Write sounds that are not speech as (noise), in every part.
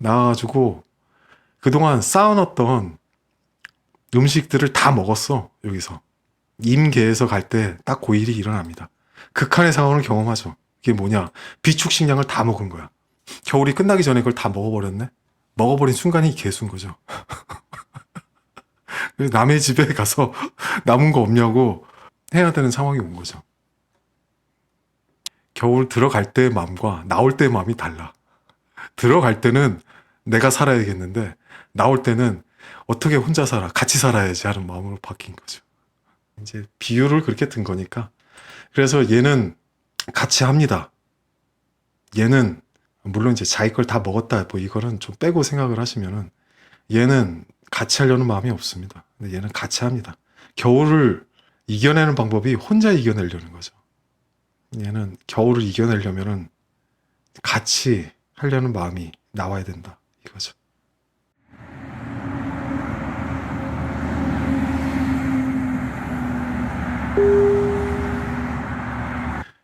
나와가지고 그동안 쌓아놨던 음식들을 다 먹었어 여기서 임계에서 갈 때 딱 그 일어납니다. 극한의 상황을 경험하죠. 그게 뭐냐 비축 식량을 다 먹은 거야. 겨울이 끝나기 전에 그걸 다 먹어버렸네. 먹어버린 순간이 개수인 거죠. (laughs) 남의 집에 가서 (laughs) 남은 거 없냐고 해야 되는 상황이 온 거죠. 겨울 들어갈 때의 마음과 나올 때의 마음이 달라. 들어갈 때는 내가 살아야겠는데 나올 때는 어떻게 혼자 살아 같이 살아야지 하는 마음으로 바뀐 거죠. 이제 비유를 그렇게 든 거니까 그래서 얘는 같이 합니다. 얘는 물론 이제 자기 걸 다 먹었다 뭐 이거는 좀 빼고 생각을 하시면은 얘는 같이 하려는 마음이 없습니다. 근데 얘는 같이 합니다. 겨울을 이겨내는 방법이 혼자 이겨내려는 거죠. 얘는 겨울을 이겨내려면은 같이 하려는 마음이 나와야 된다 이거죠.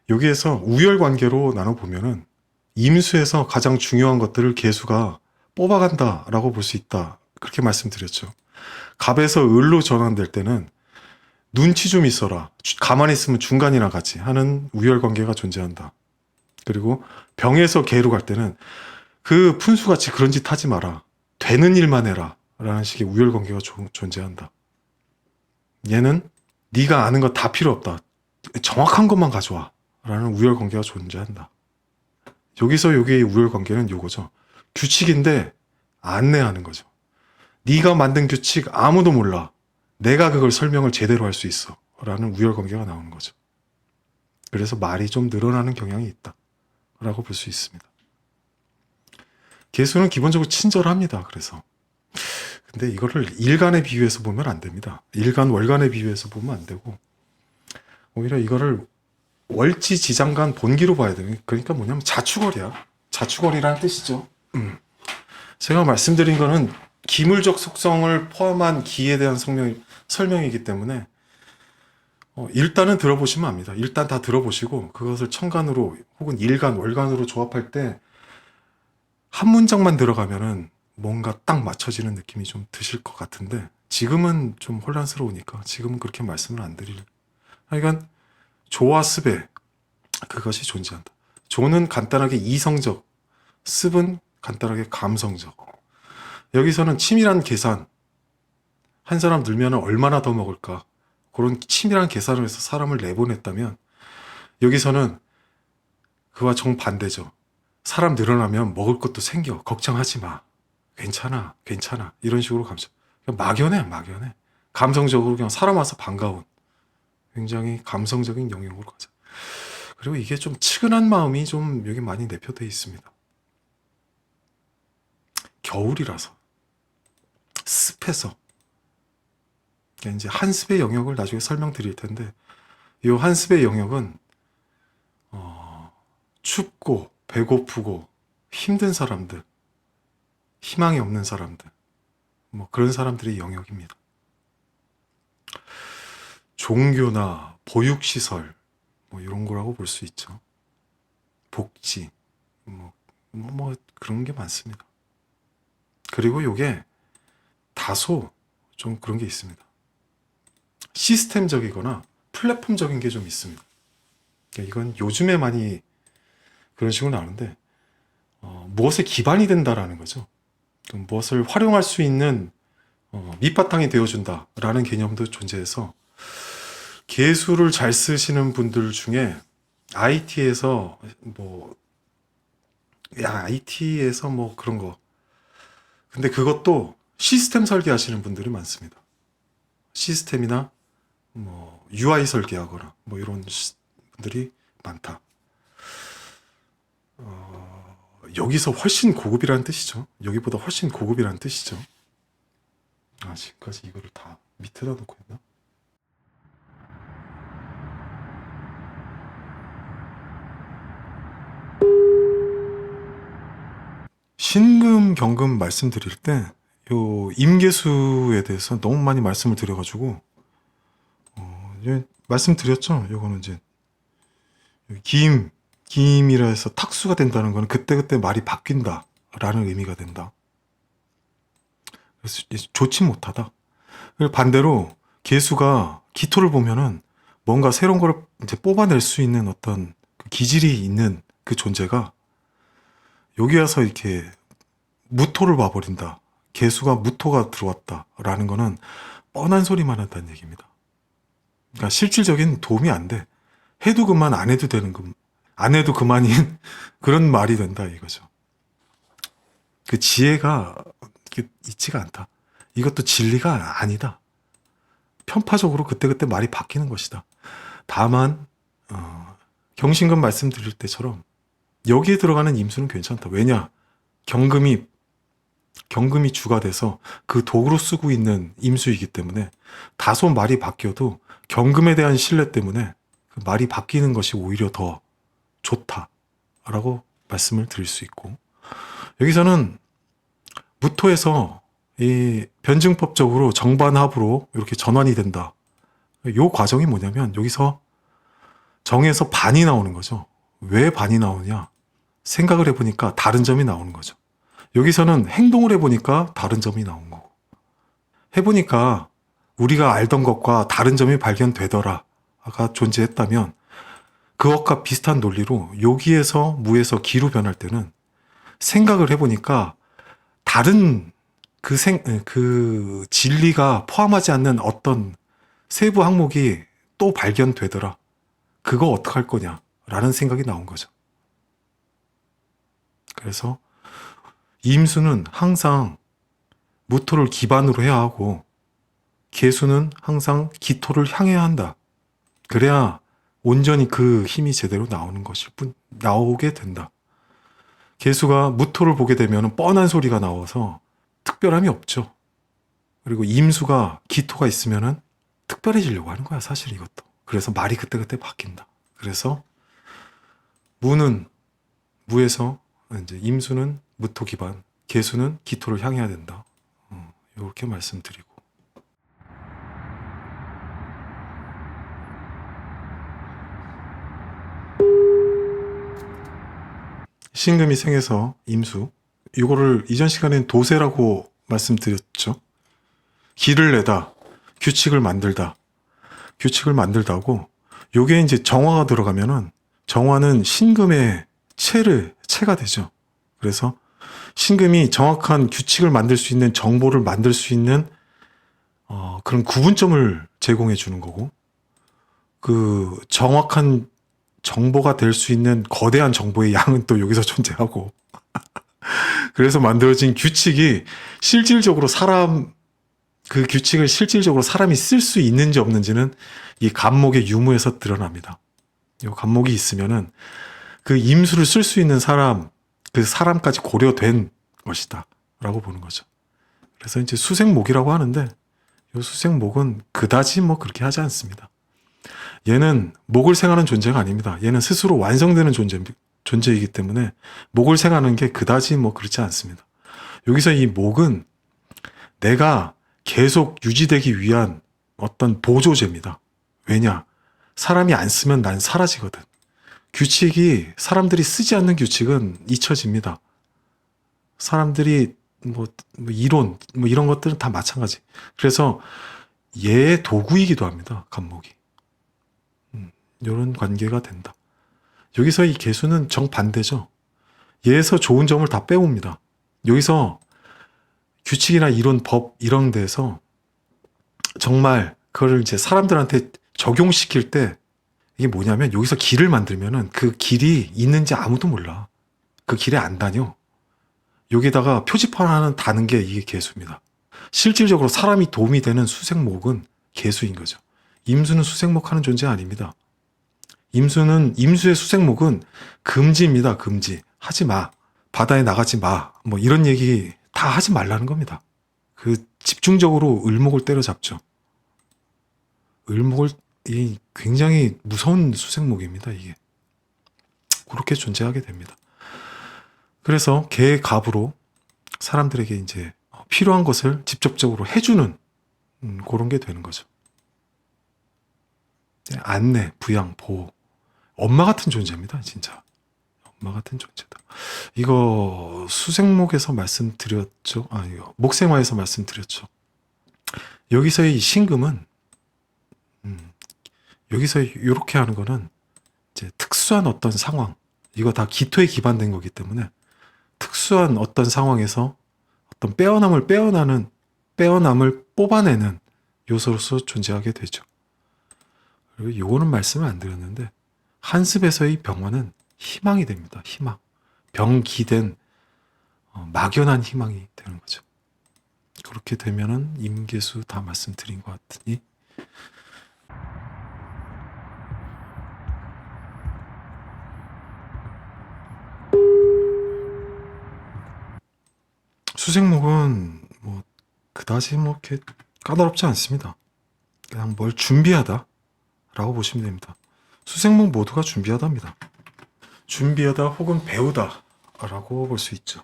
여기에서 우열 관계로 나눠 보면은 임수에서 가장 중요한 것들을 개수가 뽑아간다라고 볼 수 있다. 그렇게 말씀드렸죠. 갑에서 을로 전환될 때는 눈치 좀 있어라. 주- 가만히 있으면 중간이나 같이 하는 우열 관계가 존재한다. 그리고 병에서 개로 갈 때는 그 푼수같이 그런 짓 하지 마라. 되는 일만 해라. 라는 식의 우열 관계가 조- 존재한다. 얘는 네가 아는 거 다 필요 없다. 정확한 것만 가져와. 라는 우열 관계가 존재한다. 여기서 여기의 우열 관계는 요거죠. 규칙인데 안내하는 거죠. 네가 만든 규칙 아무도 몰라. 내가 그걸 설명을 제대로 할 수 있어. 라는 우열 관계가 나오는 거죠. 그래서 말이 좀 늘어나는 경향이 있다. 라고 볼 수 있습니다. 개수는 기본적으로 친절합니다. 그래서. 근데 이거를 일간에 비유해서 보면 안 됩니다. 일간, 월간에 비유해서 보면 안 되고, 오히려 이거를 월지 지장간 본기로 봐야 되는 그러니까 뭐냐면 자축월이야. 자축월이라는 뜻이죠. 음. 제가 말씀드린 거는 기물적 속성을 포함한 기에 대한 설명, 설명이기 때문에 어, 일단은 들어보시면 압니다. 일단 다 들어보시고 그것을 천간으로 혹은 일간, 월간으로 조합할 때 한 문장만 들어가면은 뭔가 딱 맞춰지는 느낌이 좀 드실 것 같은데 지금은 좀 혼란스러우니까 지금은 그렇게 말씀을 안 드릴. 하여간 조와 습의 그것이 존재한다. 조는 간단하게 이성적, 습은 간단하게 감성적. 여기서는 치밀한 계산. 한 사람 늘면 얼마나 더 먹을까? 그런 치밀한 계산을 해서 사람을 내보냈다면 여기서는 그와 정반대죠. 사람 늘어나면 먹을 것도 생겨. 걱정하지 마. 괜찮아. 괜찮아. 이런 식으로 감정. 막연해. 막연해. 감성적으로 그냥 사람 와서 반가운 굉장히 감성적인 영역으로 가죠. 그리고 이게 좀 측은한 마음이 좀 여기 많이 내표되어 있습니다. 겨울이라서 습해서 이제 한습의 영역을 나중에 설명드릴 텐데 이 한습의 영역은 어, 춥고 배고프고 힘든 사람들, 희망이 없는 사람들, 뭐 그런 사람들의 영역입니다. 종교나 보육시설, 뭐 이런 거라고 볼 수 있죠. 복지, 뭐, 뭐, 뭐 그런 게 많습니다. 그리고 요게 다소 좀 그런 게 있습니다. 시스템적이거나 플랫폼적인 게 좀 있습니다. 그러니까 이건 요즘에 많이 그런 식으로 나오는데, 어, 무엇에 기반이 된다라는 거죠. 무엇을 활용할 수 있는 어, 밑바탕이 되어준다라는 개념도 존재해서 개수를 잘 쓰시는 분들 중에 IT에서 뭐, 야, IT에서 뭐 그런 거. 근데 그것도 시스템 설계하시는 분들이 많습니다. 시스템이나 뭐 UI 설계하거나 뭐 이런 시- 분들이 많다. 어, 여기서 훨씬 고급이라는 뜻이죠. 여기보다 훨씬 고급이라는 뜻이죠. 아, 지금까지 이거를 다 밑에다 놓고 있나? 신금 경금 말씀드릴 때 요 임계수에 대해서 너무 많이 말씀을 드려가지고 어, 말씀드렸죠. 요거는 이제 기임 기임이라 해서 탁수가 된다는 거는 그때 그때 말이 바뀐다. 라는 의미가 된다. 그래서 좋지 못하다. 그리고 반대로 개수가 기토를 보면은 뭔가 새로운 걸 이제 뽑아낼 수 있는 어떤 그 기질이 있는 그 존재가 여기 와서 이렇게 무토를 봐버린다. 개수가 무토가 들어왔다라는 거는 뻔한 소리만 한다는 얘기입니다. 그러니까 실질적인 도움이 안 돼. 해도 그만 안 해도 되는 그, 안 해도 그만인 (laughs) 그런 말이 된다 이거죠. 그 지혜가 있지가 않다. 이것도 진리가 아니다. 편파적으로 그때그때 말이 바뀌는 것이다. 다만 어, 경신금 말씀드릴 때처럼 여기에 들어가는 임수는 괜찮다. 왜냐? 경금이 경금이 주가 돼서 그 도구로 쓰고 있는 임수이기 때문에 다소 말이 바뀌어도 경금에 대한 신뢰 때문에 그 말이 바뀌는 것이 오히려 더 좋다라고 말씀을 드릴 수 있고 여기서는 무토에서 이 변증법적으로 정반합으로 이렇게 전환이 된다. 요 과정이 뭐냐면 여기서 정에서 반이 나오는 거죠. 왜 반이 나오냐? 생각을 해보니까 다른 점이 나오는 거죠. 여기서는 행동을 해보니까 다른 점이 나온 거고. 해보니까 우리가 알던 것과 다른 점이 발견되더라가 존재했다면 그것과 비슷한 논리로 여기에서 무에서 기로 변할 때는 생각을 해보니까 다른 그 생, 그 진리가 포함하지 않는 어떤 세부 항목이 또 발견되더라. 그거 어떡할 거냐? 라는 생각이 나온 거죠. 그래서 임수는 항상 무토를 기반으로 해야 하고 개수는 항상 기토를 향해야 한다. 그래야 온전히 그 힘이 제대로 나오는 것일 뿐, 나오게 된다. 개수가 무토를 보게 되면 뻔한 소리가 나와서 특별함이 없죠. 그리고 임수가 기토가 있으면은 특별해지려고 하는 거야, 사실 이것도. 그래서 말이 그때그때 바뀐다. 그래서 무는 무에서 이제 임수는 무토 기반, 개수는 기토를 향해야 된다. 어, 이렇게 말씀드리고. 신금이 생해서 임수. 이거를 이전 시간엔 도세라고 말씀드렸죠. 길을 내다, 규칙을 만들다, 규칙을 만들다고. 요게 이제 정화가 들어가면은 정화는 신금의 체를 체가 되죠. 그래서 신금이 정확한 규칙을 만들 수 있는 정보를 만들 수 있는 어, 그런 구분점을 제공해 주는 거고 그 정확한 정보가 될 수 있는 거대한 정보의 양은 또 여기서 존재하고 (laughs) 그래서 만들어진 규칙이 실질적으로 사람 그 규칙을 실질적으로 사람이 쓸 수 있는지 없는지는 이 간목의 유무에서 드러납니다. 이 간목이 있으면은 그 임수를 쓸 수 있는 사람 그 사람까지 고려된 것이다. 라고 보는 거죠. 그래서 이제 수생목이라고 하는데, 이 수생목은 그다지 뭐 그렇게 하지 않습니다. 얘는 목을 생하는 존재가 아닙니다. 얘는 스스로 완성되는 존재, 존재이기 때문에 목을 생하는 게 그다지 뭐 그렇지 않습니다. 여기서 이 목은 내가 계속 유지되기 위한 어떤 보조제입니다. 왜냐? 사람이 안 쓰면 난 사라지거든. 규칙이 사람들이 쓰지 않는 규칙은 잊혀집니다. 사람들이 뭐, 뭐 이론 뭐 이런 것들은 다 마찬가지. 그래서 얘의 도구이기도 합니다. 간목이. 음, 이런 관계가 된다. 여기서 이 개수는 정반대죠. 얘에서 좋은 점을 다 빼옵니다. 여기서 규칙이나 이론, 법 이런 데서 정말 그거를 이제 사람들한테 적용시킬 때 이게 뭐냐면 여기서 길을 만들면은 그 길이 있는지 아무도 몰라. 그 길에 안 다녀. 여기다가 표지판 하나 다는 게 이게 개수입니다. 실질적으로 사람이 도움이 되는 수생목은 개수인 거죠. 임수는 수생목 하는 존재 아닙니다. 임수는, 임수의 수생목은 금지입니다. 금지. 하지 마. 바다에 나가지 마. 뭐 이런 얘기 다 하지 말라는 겁니다. 그 집중적으로 을목을 때려잡죠. 을목을 이 굉장히 무서운 수생목입니다. 이게 그렇게 존재하게 됩니다. 그래서 개의 갑으로 사람들에게 이제 필요한 것을 직접적으로 해주는 음, 그런 게 되는 거죠. 안내, 부양, 보호. 엄마 같은 존재입니다, 진짜. 엄마 같은 존재다. 이거 수생목에서 말씀드렸죠. 아, 이거 목생화에서 말씀드렸죠. 여기서의 이 신금은 음, 여기서 이렇게 하는 거는 이제 특수한 어떤 상황 이거 다 기토에 기반된 거기 때문에 특수한 어떤 상황에서 어떤 빼어남을 빼어나는 빼어남을 뽑아내는 요소로서 존재하게 되죠. 그리고 요거는 말씀을 안 드렸는데 한습에서의 병화는 희망이 됩니다. 희망. 병기된 어, 막연한 희망이 되는 거죠. 그렇게 되면은 임계수 다 말씀드린 것 같으니 수생목은 뭐 그다지 뭐 이렇게 까다롭지 않습니다. 그냥 뭘 준비하다라고 보시면 됩니다. 수생목 모두가 준비하다입니다. 준비하다 혹은 배우다라고 볼 수 있죠.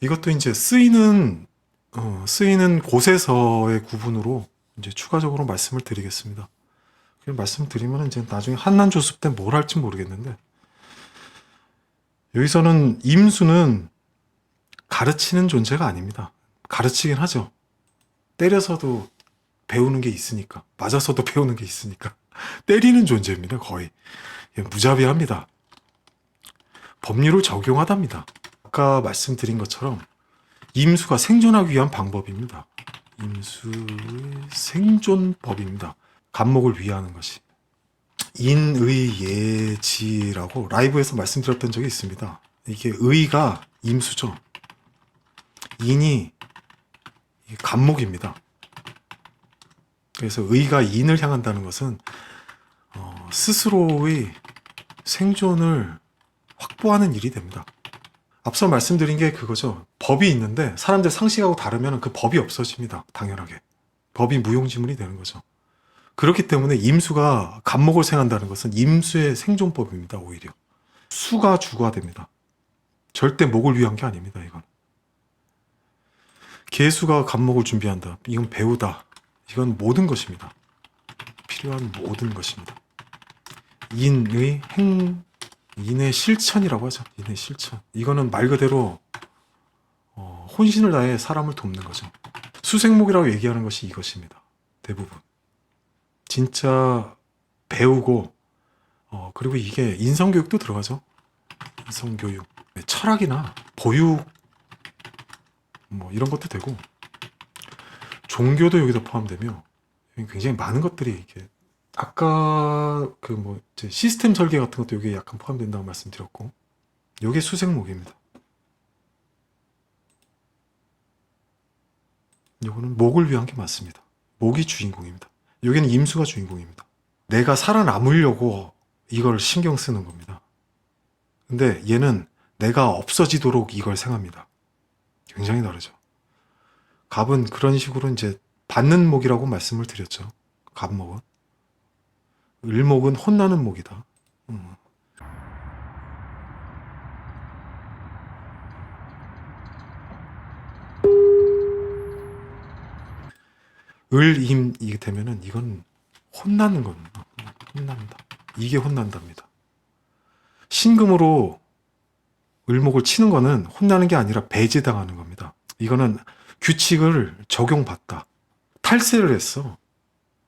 이것도 이제 쓰이는 어, 쓰이는 곳에서의 구분으로 이제 추가적으로 말씀을 드리겠습니다. 말씀드리면 이제 나중에 한난 조습 때 뭘 할지 모르겠는데 여기서는 임수는 가르치는 존재가 아닙니다. 가르치긴 하죠. 때려서도 배우는 게 있으니까 맞아서도 (laughs) 배우는 게 있으니까 (laughs) 때리는 존재입니다. 거의 예, 무자비합니다. 법률을 적용하답니다. 아까 말씀드린 것처럼 임수가 생존하기 위한 방법입니다. 임수의 생존법입니다. 간목을 위하는 것이. 인의 예지라고 라이브에서 말씀드렸던 적이 있습니다. 이게 의가 임수죠. 인이 이 간목입니다. 그래서 의가 인을 향한다는 것은 어, 스스로의 생존을 확보하는 일이 됩니다. 앞서 말씀드린 게 그거죠. 법이 있는데 사람들 상식하고 다르면 그 법이 없어집니다. 당연하게. 법이 무용지물이 되는 거죠. 그렇기 때문에 임수가 간목을 생한다는 것은 임수의 생존법입니다. 오히려. 수가 주가 됩니다. 절대 목을 위한 게 아닙니다. 이건. 개수가 간목을 준비한다. 이건 배우다. 이건 모든 것입니다. 필요한 모든 것입니다. 인의 행, 인의 실천이라고 하죠. 인의 실천. 이거는 말 그대로 어, 혼신을 다해 사람을 돕는 거죠. 수생목이라고 얘기하는 것이 이것입니다. 대부분. 진짜 배우고 어, 그리고 이게 인성교육도 들어가죠. 인성교육. 네, 철학이나 보육 뭐 이런 것도 되고 종교도 여기다 포함되며 굉장히 많은 것들이 이게 아까 그 뭐 시스템 설계 같은 것도 여기에 약간 포함된다고 말씀드렸고 이게 수생목입니다. 요거는 목을 위한 게 맞습니다. 목이 주인공입니다. 여기는 임수가 주인공입니다. 내가 살아남으려고 이걸 신경 쓰는 겁니다. 근데 얘는 내가 없어지도록 이걸 생합니다. 굉장히 다르죠. 갑은 그런 식으로 이제 받는 목이라고 말씀을 드렸죠. 갑목은. 을목은 혼나는 목이다. 음. 을임 이게 되면은 이건 혼나는 겁니다. 혼난다. 이게 혼난답니다. 신금으로 을목을 치는 거는 혼나는 게 아니라 배제당하는 겁니다. 이거는 규칙을 적용받다. 탈세를 했어.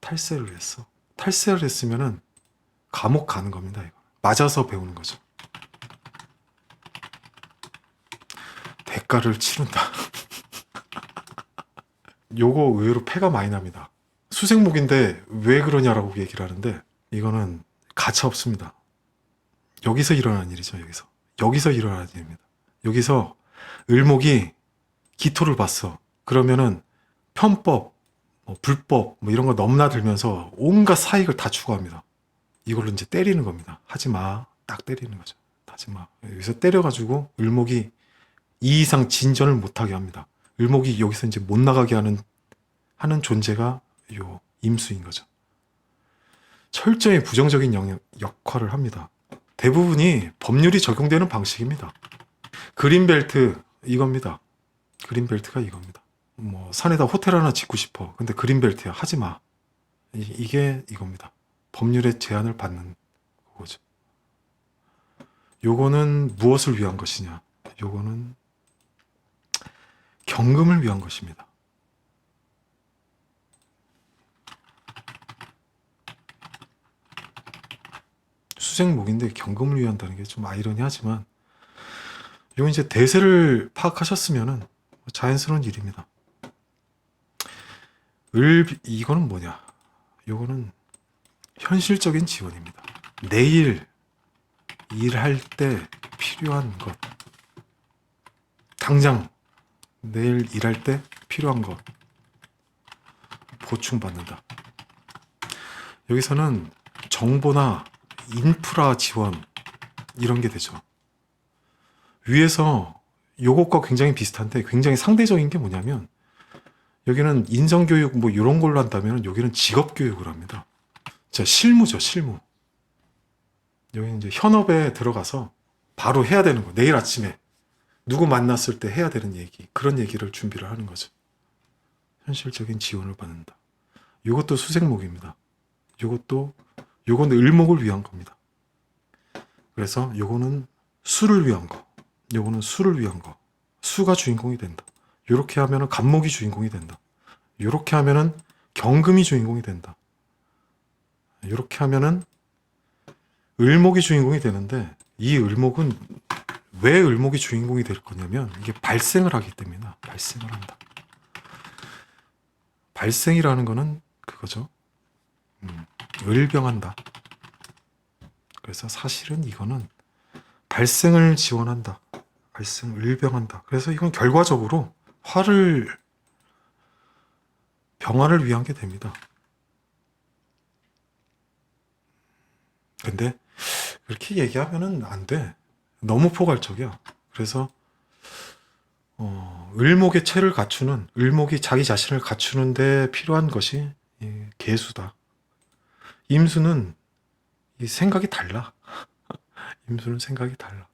탈세를 했어. 탈세를 했으면은 감옥 가는 겁니다. 이거. 맞아서 배우는 거죠. 대가를 치른다. (laughs) 요거 의외로 패가 많이 납니다. 수생목인데 왜 그러냐라고 얘기를 하는데 이거는 가차 없습니다. 여기서 일어난 일이죠. 여기서 여기서 일어난 일입니다. 여기서 을목이 기토를 봤어. 그러면은 편법, 뭐 불법 뭐 이런 거 넘나들면서 온갖 사익을 다 추구합니다. 이걸로 이제 때리는 겁니다. 하지 마. 딱 때리는 거죠. 하지 마. 여기서 때려가지고 을목이 이 이상 진전을 못하게 합니다. 을목이 여기서 이제 못 나가게 하는 하는 존재가 요 임수인 거죠. 철저히 부정적인 영역, 역할을 합니다. 대부분이 법률이 적용되는 방식입니다. 그린벨트 이겁니다. 그린벨트가 이겁니다. 뭐 산에다 호텔 하나 짓고 싶어. 근데 그린벨트야 하지 마. 이- 이게 이겁니다. 법률의 제한을 받는 거죠. 요거는 무엇을 위한 것이냐? 요거는 경금을 위한 것입니다. 수생목인데 경금을 위한다는 게 좀 아이러니하지만 이건 이제 대세를 파악하셨으면은 자연스러운 일입니다. 을 이거는 뭐냐? 이거는 현실적인 지원입니다. 내일 일할 때 필요한 것. 당장 내일 일할 때 필요한 것 보충받는다. 여기서는 정보나 인프라 지원 이런 게 되죠. 위에서 요것과 굉장히 비슷한데 굉장히 상대적인 게 뭐냐면 여기는 인성교육 뭐 이런 걸로 한다면 여기는 직업교육을 합니다. 자, 실무죠, 실무. 여기는 이제 현업에 들어가서 바로 해야 되는 거. 내일 아침에 누구 만났을 때 해야 되는 얘기. 그런 얘기를 준비를 하는 거죠. 현실적인 지원을 받는다. 이것도 수색목입니다. 이것도 요건 을목을 위한 겁니다. 그래서 요거는 수를 위한 거. 요거는 수를 위한 거. 수가 주인공이 된다. 요렇게 하면은 간목이 주인공이 된다. 요렇게 하면은 경금이 주인공이 된다. 요렇게 하면은 을목이 주인공이 되는데 이 을목은 왜 을목이 주인공이 될 거냐면 이게 발생을 하기 때문이다. 발생을 한다. 발생이라는 거는 그거죠. 음, 을병한다. 그래서 사실은 이거는 발생을 지원한다. 발생 을병한다. 그래서 이건 결과적으로 화를 병화를 위한 게 됩니다. 근데 그렇게 얘기하면은 안 돼. 너무 포괄적이야. 그래서 어, 을목의 체를 갖추는 을목이 자기 자신을 갖추는데 필요한 것이 이 개수다. 임수는 이 생각이 달라. (laughs) 임수는 생각이 달라.